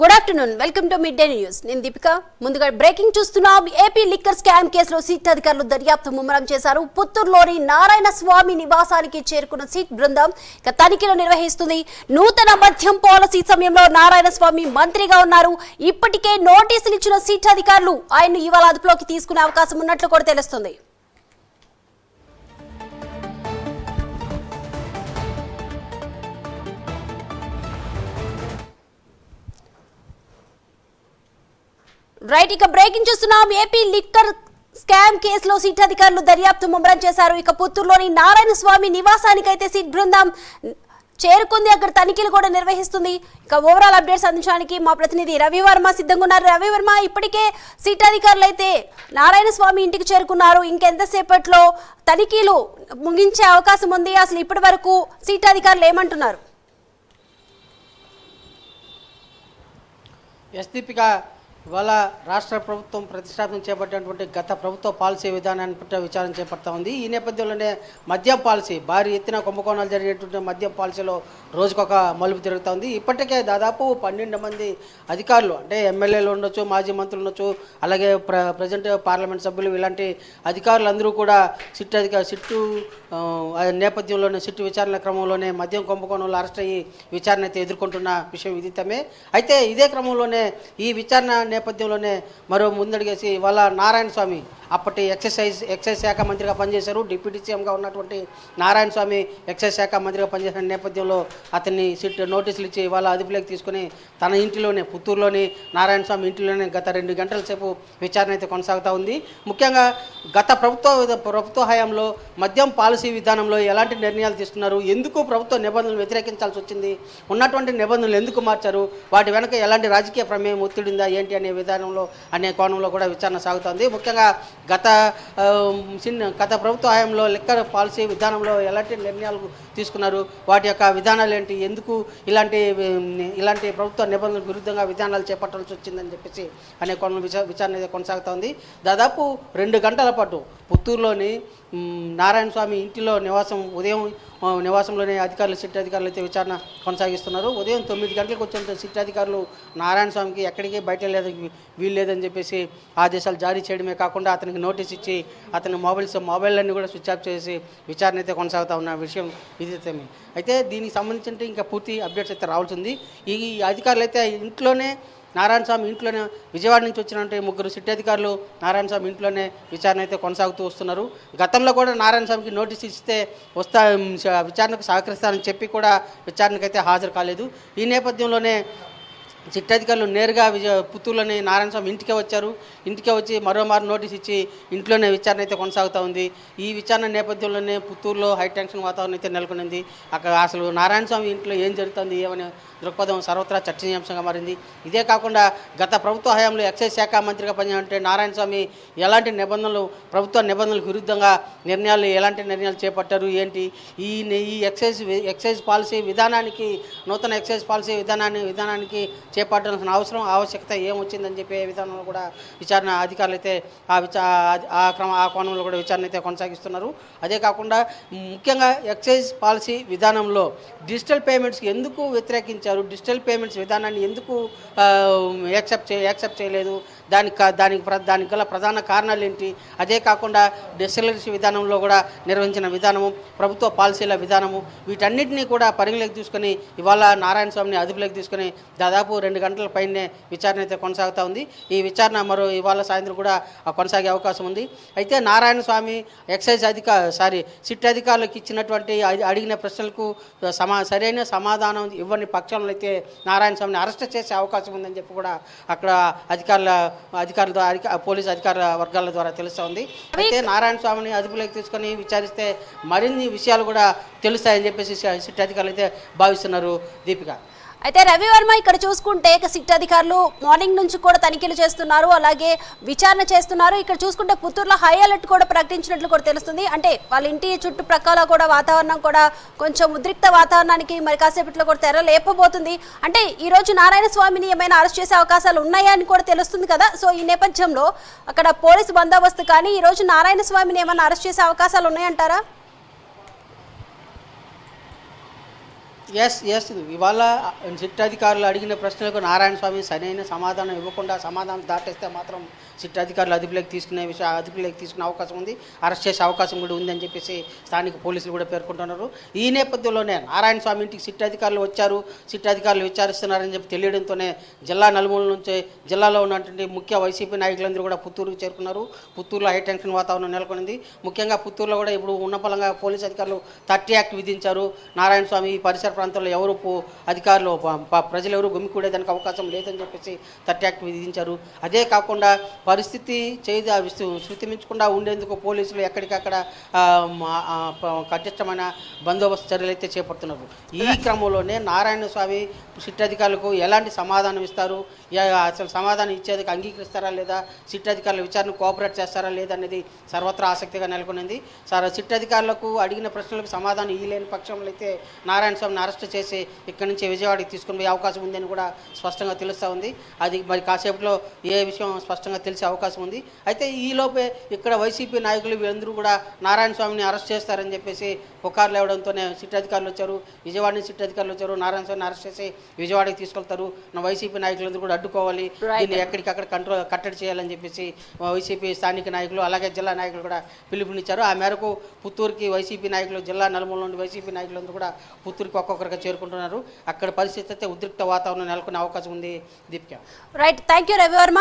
Good afternoon welcome to mid day news నేను దీపిక. ముందుగా breaking చూస్తున్నాం. ఏపీ లిక్కర్ స్కామ్ కేసులో సిట్ అధికారులు దర్యాప్తు ముమ్మరం చేశారు. పుత్తూరులోని నారాయణ స్వామి నివాసానికి చేరుకున్న సిట్ బృందం ఇక తనిఖీలు నిర్వహిస్తుంది. నూతన మద్యం పాలసీ సమయంలో నారాయణ స్వామి మంత్రిగా ఉన్నారు. ఇప్పటికే నోటీసులు ఇచ్చిన సిట్ అధికారులు ఆయన్ను ఇవాళ అదుపులోకి తీసుకునే అవకాశం ఉన్నట్లు కూడా తెలుస్తుంది. రైట్ ఇక బ్రేకింగ్ చూస్తున్నాం. ఏపీ లిక్కర్ స్కామ్ కేసులో సిట్ అధికారులు దర్యాప్తు ముమ్మరం చేశారు. ఇక పుత్తూరులోని నారాయణ స్వామి నివాసానికి అయితే సిట్ బృందం చేరుకుంది. అక్కడ తనిఖీలు కూడా నిర్వహిస్తుంది. ఇక ఓవరాల్ అప్డేట్స్ అందించడానికి మా ప్రతినిధి రవివర్మ సిద్ధంగా ఉన్నారు. రవివర్మ ఇప్పటికే సిట్ అధికారులు అయితే నారాయణ స్వామి ఇంటికి చేరుకున్నారు. ఇంకెంతసేపట్లో తనిఖీలు ముగించే అవకాశం ఉంది. అసలు ఇప్పటి వరకు సిట్ అధికారులు ఏమంటున్నారు? ఎస్దీపిక ఇవాళ రాష్ట్ర ప్రభుత్వం ప్రతిష్టాపన చేపట్టినటువంటి గత ప్రభుత్వ పాలసీ విధానాన్ని పట్ల విచారణ చేపడతా ఉంది. ఈ నేపథ్యంలోనే మద్యం పాలసీ భారీ ఎత్తున కుంభకోణాలు జరిగేటువంటి మద్యం పాలసీలో రోజుకొక మలుపు తిరుగుతూ ఉంది. ఇప్పటికే దాదాపు పన్నెండు మంది అధికారులు అంటే ఎమ్మెల్యేలు ఉండొచ్చు మాజీ మంత్రులు ఉండొచ్చు అలాగే ప్ర ప్రజెంట్ పార్లమెంట్ సభ్యులు ఇలాంటి అధికారులు అందరూ కూడా సిట్ అధిక సిట్టు నేపథ్యంలోనే సిట్టు విచారణ క్రమంలోనే మద్యం కుంభకోణంలో అరెస్ట్ అయ్యి విచారణ అయితే ఎదుర్కొంటున్న విషయం విదితమే అయితే ఇదే క్రమంలోనే ఈ విచారణ నేపథ్యంలోనే మరో ముందడిగేసి వాళ్ళ నారాయణ స్వామి అప్పటి ఎక్సైజ్ ఎక్సైజ్ శాఖ మంత్రిగా పనిచేశారు. డిప్యూటీ సీఎంగా ఉన్నటువంటి నారాయణ స్వామి ఎక్సైజ్ శాఖ మంత్రిగా పనిచేసిన నేపథ్యంలో అతన్ని సిట్ నోటీసులు ఇచ్చి వాళ్ళ అదుపులోకి తీసుకుని తన ఇంటిలోనే పుత్తూరులోని నారాయణ స్వామి ఇంటిలోనే గత రెండు గంటల సేపు విచారణ అయితే కొనసాగుతూ ఉంది. ముఖ్యంగా గత ప్రభుత్వ ప్రభుత్వ హయాంలో మద్యం పాలసీ విధానంలో ఎలాంటి నిర్ణయాలు తీసుకున్నారు? ఎందుకు ప్రభుత్వ నిబంధనలు వ్యతిరేకించాల్సి వచ్చింది? ఉన్నటువంటి నిబంధనలు ఎందుకు మార్చారు? వాటి వెనక ఎలాంటి రాజకీయ ప్రమేయం ఒత్తిడిందా? ఏంటి అనే విధానంలో అనే కోణంలో కూడా విచారణ సాగుతోంది. ముఖ్యంగా గత చిన్న గత ప్రభుత్వ హయాంలో లిక్కర్ పాలసీ విధానంలో ఎలాంటి నిర్ణయాలు తీసుకున్నారు? వాటి యొక్క విధానాలు ఏంటి? ఎందుకు ఇలాంటి ఇలాంటి ప్రభుత్వ నిబంధనలకు విరుద్ధంగా విధానాలు చేపట్టాల్సి వచ్చిందని చెప్పేసి అనే కోణంలో విచారణ కొనసాగుతోంది. దాదాపు రెండు గంటల పాటు పుత్తూరులోని నారాయణ స్వామి ఇంటిలో నివాసం ఉదయం నివాసంలోనే అధికారులు సిట్ అధికారులు అయితే విచారణ కొనసాగిస్తున్నారు. ఉదయం తొమ్మిది గంటలకు వచ్చిన సిట్ అధికారులు నారాయణ స్వామికి ఎక్కడికి బయట లేదు వీలు లేదని చెప్పేసి ఆదేశాలు జారీ చేయడమే కాకుండా అతనికి నోటీస్ ఇచ్చి అతని మొబైల్స్ మొబైల్ కూడా స్విచ్ ఆఫ్ చేసి విచారణ అయితే కొనసాగుతా ఉన్న విషయం విదితమే అయితే దీనికి సంబంధించి ఇంకా పూర్తి అప్డేట్స్ అయితే రావాల్సింది ఈ అధికారులు అయితే ఇంట్లోనే నారాయణ స్వామి ఇంట్లోనే విజయవాడ నుంచి వచ్చినటువంటి ముగ్గురు సిట్ అధికారులు నారాయణ స్వామి ఇంట్లోనే విచారణ అయితే కొనసాగుతూ వస్తున్నారు. గతంలో కూడా నారాయణ స్వామికి నోటీస్ ఇస్తే వస్తా విచారణకు సహకరిస్తానని చెప్పి కూడా విచారణకు అయితే హాజరు కాలేదు. ఈ నేపథ్యంలోనే చిట్టాధికారులు నేరుగా విజయ పుత్తూరులోని నారాయణ స్వామి ఇంటికే వచ్చారు. ఇంటికే వచ్చి మరోమారు నోటీస్ ఇచ్చి ఇంట్లోనే విచారణ అయితే కొనసాగుతూ ఉంది. ఈ విచారణ నేపథ్యంలోనే పుత్తూరులో హై టెన్షన్ వాతావరణం అయితే నెలకొనింది. అక్కడ అసలు నారాయణ స్వామి ఇంట్లో ఏం జరుగుతుంది ఏమని దృక్పథం సర్వత్రా చర్చనీయాంశంగా మారింది. ఇదే కాకుండా గత ప్రభుత్వ హయాంలో ఎక్సైజ్ శాఖ మంత్రిగా పనిచేయాలంటే నారాయణ స్వామి ఎలాంటి నిబంధనలు ప్రభుత్వ నిబంధనలకు విరుద్ధంగా నిర్ణయాలు ఎలాంటి నిర్ణయాలు చేపట్టారు ఏంటి? ఈ ఈ ఎక్సైజ్ ఎక్సైజ్ పాలసీ విధానానికి నూతన ఎక్సైజ్ పాలసీ విధానాన్ని విధానానికి చేపట్టాల్సిన అవసరం ఆవశ్యకత ఏమొచ్చిందని చెప్పే విధానంలో కూడా విచారణ అధికారులు అయితే ఆ విచా ఆ క్రమ ఆ కోణంలో కూడా విచారణ అయితే కొనసాగిస్తున్నారు. అదే కాకుండా ముఖ్యంగా ఎక్సైజ్ పాలసీ విధానంలో డిజిటల్ పేమెంట్స్ ఎందుకు వ్యతిరేకించారు? డిజిటల్ పేమెంట్స్ విధానాన్ని ఎందుకు యాక్సెప్ట్ చే యాక్సెప్ట్ చేయలేదు? దానికి కా- దానికి ప్ర- దానికి గల ప్రధాన కారణాలు ఏంటి? అదే కాకుండా డిజిటలైజేషన్ విధానంలో కూడా నిర్వహించిన విధానము ప్రభుత్వ పాలసీల విధానము వీటన్నిటినీ కూడా పరిగణలోకి తీసుకొని ఇవాళ నారాయణ స్వామిని అదుపులోకి తీసుకొని దాదాపు రెండు గంటల పైనే విచారణ అయితే కొనసాగుతూ ఉంది. ఈ విచారణ మరో ఇవాళ సాయంత్రం కూడా కొనసాగే అవకాశం ఉంది. అయితే నారాయణ స్వామి ఎక్సైజ్ అధిక సారీ సిట్ అధికారులకు ఇచ్చినటువంటి అడిగిన ప్రశ్నలకు సమా సరైన సమాధానం ఇవ్వని పక్షంలో అయితే నారాయణ స్వామిని అరెస్ట్ చేసే అవకాశం ఉందని చెప్పి కూడా అక్కడ అధికారుల అధికారుల అధిక పోలీసు అధికారుల వర్గాల ద్వారా తెలుస్తోంది. అయితే నారాయణ స్వామిని అదుపులోకి తీసుకొని విచారిస్తే మరిన్ని విషయాలు కూడా తెలుస్తాయని చెప్పేసి సిట్ అధికారులు అయితే భావిస్తున్నారు దీపిక. అయితే రవివర్మ ఇక్కడ చూసుకుంటే సిట్ అధికారులు మార్నింగ్ నుంచి కూడా తనిఖీలు చేస్తున్నారు. అలాగే విచారణ చేస్తున్నారు. ఇక్కడ చూసుకుంటే పుత్తూరులో హై అలర్ట్ కూడా ప్రకటించినట్లు కూడా తెలుస్తుంది. అంటే వాళ్ళ ఇంటి చుట్టుప్రక్కల కూడా వాతావరణం కూడా కొంచెం ఉద్రిక్త వాతావరణానికి మరి కాసేపట్లో కూడా తెర లేపబోతుంది. అంటే ఈ రోజు నారాయణ స్వామిని ఏమైనా అరెస్ట్ చేసే అవకాశాలు ఉన్నాయా అని కూడా తెలుస్తుంది కదా. సో ఈ నేపథ్యంలో అక్కడ పోలీసు బందోబస్తు కానీ ఈ రోజు నారాయణ స్వామిని ఏమైనా అరెస్ట్ చేసే అవకాశాలు ఉన్నాయంటారా? ఎస్ ఎస్ ఇవాళ సిట్ అధికారులు అడిగిన ప్రశ్నలకు నారాయణ స్వామి సరైన సమాధానం ఇవ్వకుండా సమాధానం దాటేస్తే మాత్రం సిట్ అధికారులు అదుపులోకి తీసుకునే విషయం అదుపులోకి తీసుకునే అవకాశం ఉంది. అరెస్ట్ చేసే అవకాశం కూడా ఉందని చెప్పేసి స్థానిక పోలీసులు కూడా పేర్కొంటున్నారు. ఈ నేపథ్యంలోనే నారాయణ స్వామి ఇంటికి సిట్ అధికారులు వచ్చారు. సిట్ అధికారులు విచారిస్తున్నారని చెప్పి తెలియడంతోనే జిల్లా నలుమూల నుంచి జిల్లాలో ఉన్నటువంటి ముఖ్య వైసీపీ నాయకులందరూ కూడా పుత్తూరుకు చేరుకున్నారు. పుత్తూరులో హై టెన్షన్ వాతావరణం నెలకొనింది. ముఖ్యంగా పుత్తూరులో కూడా ఇప్పుడు ఉన్నపలంగా పోలీస్ అధికారులు థర్టీ యాక్ట్ విధించారు. నారాయణ స్వామి ఈ పరిసర ప్రాంతంలో ఎవరు పో- అధికారులు ప్రజలు ఎవరు గుమికూడేదానికి అవకాశం లేదని చెప్పేసి థర్టీ యాక్ట్ విధించారు. అదే కాకుండా పరిస్థితి చేదు శృతి మించకుండా ఉండేందుకు పోలీసులు ఎక్కడికక్కడ ఆ, బందోబస్తు చర్యలు అయితే చేపడుతున్నారు. ఈ క్రమంలోనే నారాయణ స్వామి సిట్ అధికారులకు ఎలాంటి సమాధానం ఇస్తారు? అసలు సమాధానం ఇచ్చేందుకు అంగీకరిస్తారా లేదా? సిట్ అధికారుల విచారణ కోఆపరేట్ చేస్తారా లేదా అనేది సర్వత్రా ఆసక్తిగా నెలకొనింది. సార్ సిట్ అధికారులకు అడిగిన ప్రశ్నలకు సమాధానం ఇయ్యలేని పక్షంలో అయితే నారాయణ స్వామి అరెస్ట్ చేసి ఇక్కడి నుంచి విజయవాడకి తీసుకుని పోయే అవకాశం ఉందని కూడా స్పష్టంగా తెలుస్తూ ఉంది. అది మరి కాసేపులో ఏ విషయం స్పష్టంగా తెలిసే అవకాశం ఉంది. అయితే ఈలోపే ఇక్కడ వైసీపీ నాయకులు వీళ్ళందరూ కూడా నారాయణ స్వామిని అరెస్ట్ చేస్తారని చెప్పేసి పుకార్లు ఇవ్వడంతోనే సిట్ అధికారులు వచ్చారు. విజయవాడ నుంచి సిట్ అధికారులు వచ్చారు. నారాయణ స్వామిని అరెస్ట్ చేసి విజయవాడకి తీసుకెళ్తారు. వైసీపీ నాయకులందరూ కూడా అడ్డుకోవాలి. దీన్ని ఎక్కడికక్కడ కంట్రోల్ కట్టడి చేయాలని చెప్పేసి వైసీపీ స్థానిక నాయకులు అలాగే జిల్లా నాయకులు కూడా పిలుపునిచ్చారు. ఆ మేరకు పుత్తూరుకి వైసీపీ నాయకులు జిల్లా నలుమూల నుండి వైసీపీ నాయకులందరూ కూడా పుత్తూరుకి ఒక్కొక్కరిగా చేరుకుంటున్నారు. అక్కడ పరిస్థితి అయితే ఉద్రిక్త వాతావరణం నెలకొనే అవకాశం ఉంది Deepika. Right thank you Ravivarma